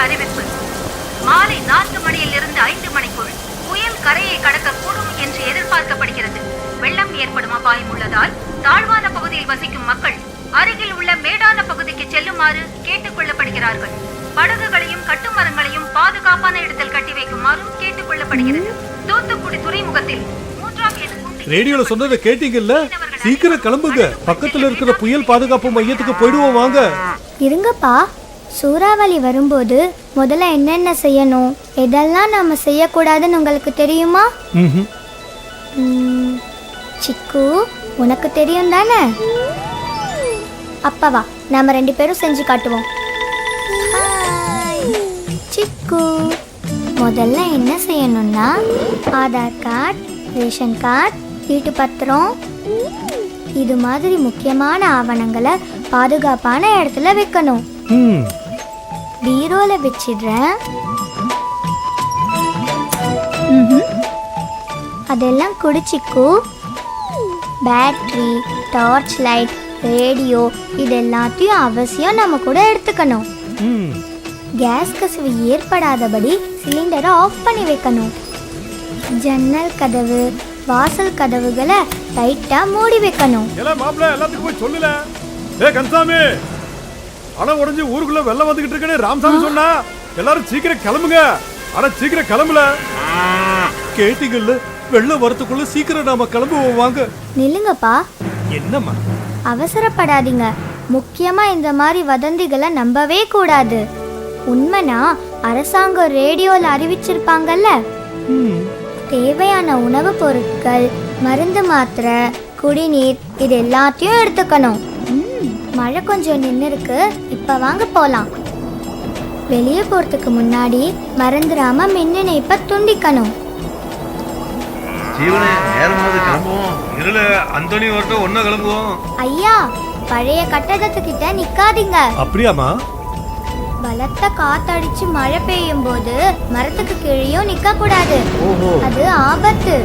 அறிவிப்பு. மாலை நான்கு மணியில் இருந்து ஐந்து மணிக்குள் புயல் கரையை கடக்கக்கூடும் என்று எதிர்பார்க்கப்படுகிறது. வெள்ளம் ஏற்படும் அபாயம் உள்ளதால் தாழ்வான பகுதியில் வசிக்கும் மக்கள் அருகில் உள்ள மேடான பகுதிக்கு செல்லுமாறு கேட்டுக் கொள்ளப்படுகிறார்கள். படகுகளையும் கட்டுமரங்களையும் பாதுகாப்பான இடத்தில் கட்டி வைக்குமாறும் கேட்டுக் கொள்ளப்படுகிறது. தூத்துக்குடி துறைமுகத்தில் மூன்றாம் ரேடியோல சொன்னதை கேட்டீங்கல்ல? சீக்கிரம் கிளம்புங்க. பக்கத்துல இருக்கிற புயல் பாதுகாப்பு மையத்துக்கு போயிடுவோம் வாங்க. இருங்கப்பா. சூறாவளி வரும்போது முதல்ல என்னென்ன செய்யணும்? எதெல்லாம் நம்ம செய்யக்கூடாதுன்னு உங்களுக்கு தெரியுமா? சிக்கு உனக்கு தெரியும் தானே? அப்பா வா நாம ரெண்டு பேரும் செஞ்சு காட்டுவோம். சிக்கு முதல்ல என்ன செய்யணும்னா ஆதார் கார்டு ரேஷன் கார்டு வீட்டு பத்திரம். இது மாதிரி முக்கியமான ஆவணங்களை பாதுகாப்பான இடத்துல வைக்கணும். ம். பீரோல வச்சிடுறேன். அதெல்லாம் குடிச்சிக்கு. பேட்டரி டார்ச் லைட் ரேடியோ இது எல்லாத்தையும் அவசியம் நம்ம கூட எடுத்துக்கணும். கேஸ் கசிவு ஏற்படாதபடி சிலிண்டரை ஆஃப் பண்ணி வைக்கணும். ஜன்னல் கதவு வாசல் கதவுகளை டைட்டாக மூடி வைக்கணும். அணை உடைஞ்சு ஊருக்குள்ள வெள்ளம் வந்துகிட்டு இருக்குன்னு ராமசாமி சொன்னா எல்லாரும் சீக்கிரம் கிளம்புங்க. ஆனா சீக்கிரம் கிளம்பல. கேட்டீங்கல்ல வெள்ளம் வரத்துக்குள்ள சீக்கிரம் நாம கிளம்புவோம் வாங்க. நில்லுங்கப்பா. என்னம்மா? அவசரப்படாதீங்க. முக்கியமா இந்த மாதிரி வதந்திகளை நம்பவே கூடாது. உண்மைனா அரசாங்கம் ரேடியோல அறிவிச்சிருப்பாங்கல்ல? தேவையான உணவுப் பொருட்கள் மருந்து மாத்திரை குடிநீர் இது எல்லாத்தையும் எடுத்துக்கணும். மழை கொஞ்சம் நின்று இருக்கு இப்ப வாங்க போலாம். வெளியே போறதுக்கு முன்னாடி மறந்துடாம மின் இணைப்பை துண்டிக்கணும். ஐயா பழைய கட்டடத்துக்கிட்ட நிக்காதீங்க. அப்படியாம்மா? பலத்த காத்தடிச்சு மழை பெய்யும் போது மரத்துக்கு கீழேயும் நிக்க கூடாது ஓஹோ. அது ஆபத்து.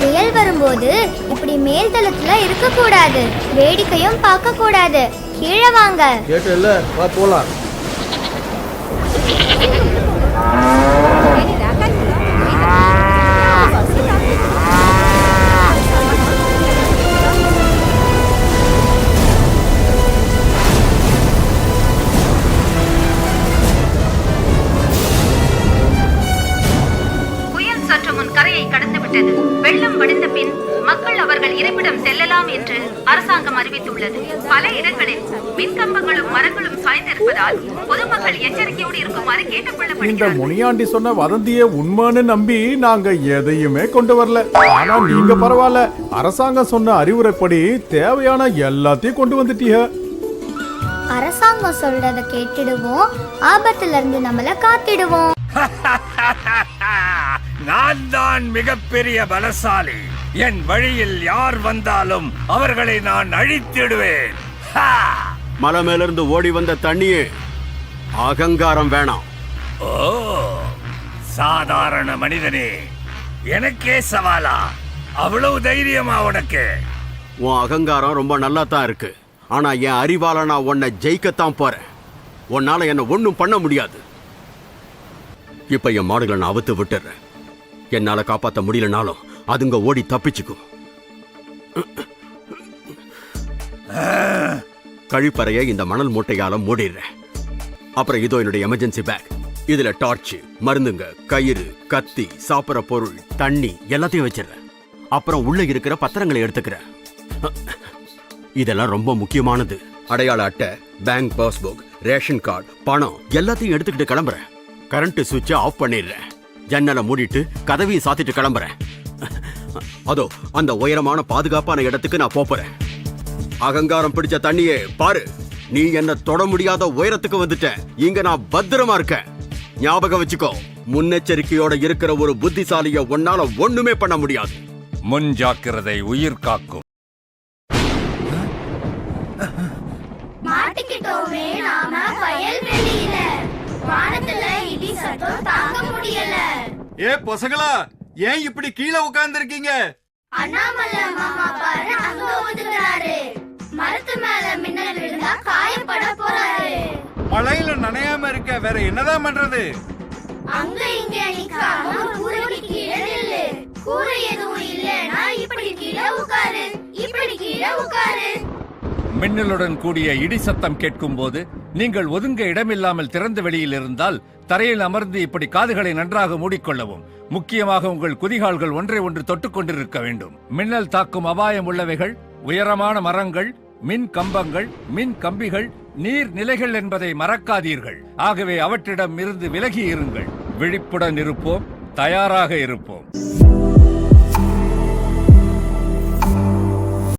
புயல் போது இப்படி மேல் தளத்துல இருக்க கூடாது வேடிக்கையும் பார்க்க கூடாது கீழே வாங்க. கேட்டு இல்ல வா போலாம். அரசாங்கம் அறிவித்துள்ளது பல இடங்களில் மின்கம்பங்களும் மரங்களும் சாய்ந்திருப்பதால் பொதுமக்கள் எச்சரிக்கையோடு இருக்குமாறு இந்த முனியாண்டி சொன்ன வதந்திய உண்மைன்னு நம்பி நாங்க எதையுமே கொண்டு வரல. ஆனா நீங்க பரவாயில்ல அரசாங்கம் சொன்ன அறிவுரைப்படி தேவையான எல்லாத்தையும் கொண்டு வந்துட்டீங்க. அரசாங்கம் சொல்றத கேட்டுடுவோம். ஆபத்துல இருந்து நம்மள காத்திடுவோம். நான் தான் மிகப்பெரிய பலசாலி. என் வழியில் யார் வந்தாலும் அவர்களை நான் அழித்திடுவேன்! மலை மேல இருந்து ஓடி வந்த தண்ணியே அகங்காரம் வேணாம். ஓ சாதாரண மனிதனே எனக்கே சவாலா? அவ்வளவு தைரியமா உனக்கு? உன் அகங்காரம் ரொம்ப நல்லா தான் இருக்கு. ஆனா என் அறிவால நான் உன்னை ஜெயிக்கத்தான் போறேன். உன்னால என்ன ஒண்ணும் பண்ண முடியாது. இப்ப என் மாடுகளை நான் அவுத்து விட்டுறேன். என்னால காப்பாத்த முடியலனாலும் அதுங்க ஓடி தப்பிச்சுக்கும் கழிப்பறைய இந்த மணல் மூட்டையால மூடிடுறேன் அப்புறம் இதோ என்னுடைய எமர்ஜென்சி பேக் இதுல டார்ச் மருந்துங்க கயிறு கத்தி சாப்பிட்ற பொருள் தண்ணி எல்லாத்தையும் வச்சிடுறேன் அப்புறம் உள்ள இருக்கிற பத்திரங்களை எடுத்துக்கிறேன் இதெல்லாம் ரொம்ப முக்கியமானது. அடையாள அட்டை பேங்க் பாஸ்புக் ரேஷன் கார்டு பணம் எல்லாத்தையும் எடுத்துக்கிட்டு கிளம்புறேன் கரண்ட் சுவிட்சை ஆஃப் பண்ணிடுறேன் ஜன்னலை மூடிட்டு கதவையும் சாத்திட்டு கிளம்புறேன் அதோ அந்த உயரமான பாதுகாப்பான இடத்துக்கு நான் போறேன் அகங்காரம் பிடிச்ச தண்ணியே பாரு. நீ என்ன தொட முடியாத உயரத்துக்கு வந்துட்ட. இங்க நான் பத்திரமா இருக்கேன். ஞாபகம் வச்சுக்கோ முன்னெச்சரிக்கையோட இருக்கிற ஒரு புத்திசாலிய உன்னால ஒண்ணுமே பண்ண முடியாது. முன் ஜாக்கிரதை உயிர் காக்கும். மாட்டிக்கிட்டோமே நாம வயல் வெளியில. வானத்துல இடி சத்தம் தாங்க முடியல. ஏ பசங்களா ஏன் இப்படி கீழே உட்கார்ந்து இருக்கீங்க அண்ணாமலை மாமா பாரு அங்க ஒதுங்குறாரு மரத்து மேல மின்னல் விழுந்தா காயப்பட போறாரு. மழையில நனையாம இருக்க வேற என்னதான் பண்றது? அங்க இங்க நிக்காம கூரைக்கு கீழே நில்லு. கூரை எதுவும் இல்லனா மின்னலுடன் கூடிய இடி சத்தம் கேட்கும் போது நீங்கள் ஒதுங்க இடமில்லாமல் திறந்த வெளியில் இருந்தால் தரையில் அமர்ந்து இப்படி காதுகளை நன்றாக மூடிக்கொள்ளவும். முக்கியமாக உங்கள் குதிகால்கள் ஒன்றை ஒன்று தொட்டுக்கொண்டிருக்க வேண்டும். மின்னல் தாக்கும் அபாயம் உள்ளவைகள் உயரமான மரங்கள் மின் கம்பங்கள் மின் கம்பிகள் நீர் நிலைகள் என்பதை மறக்காதீர்கள். ஆகவே அவற்றிடம் இருந்து விலகி இருங்கள். விழிப்புடன் இருப்போம் தயாராக இருப்போம்.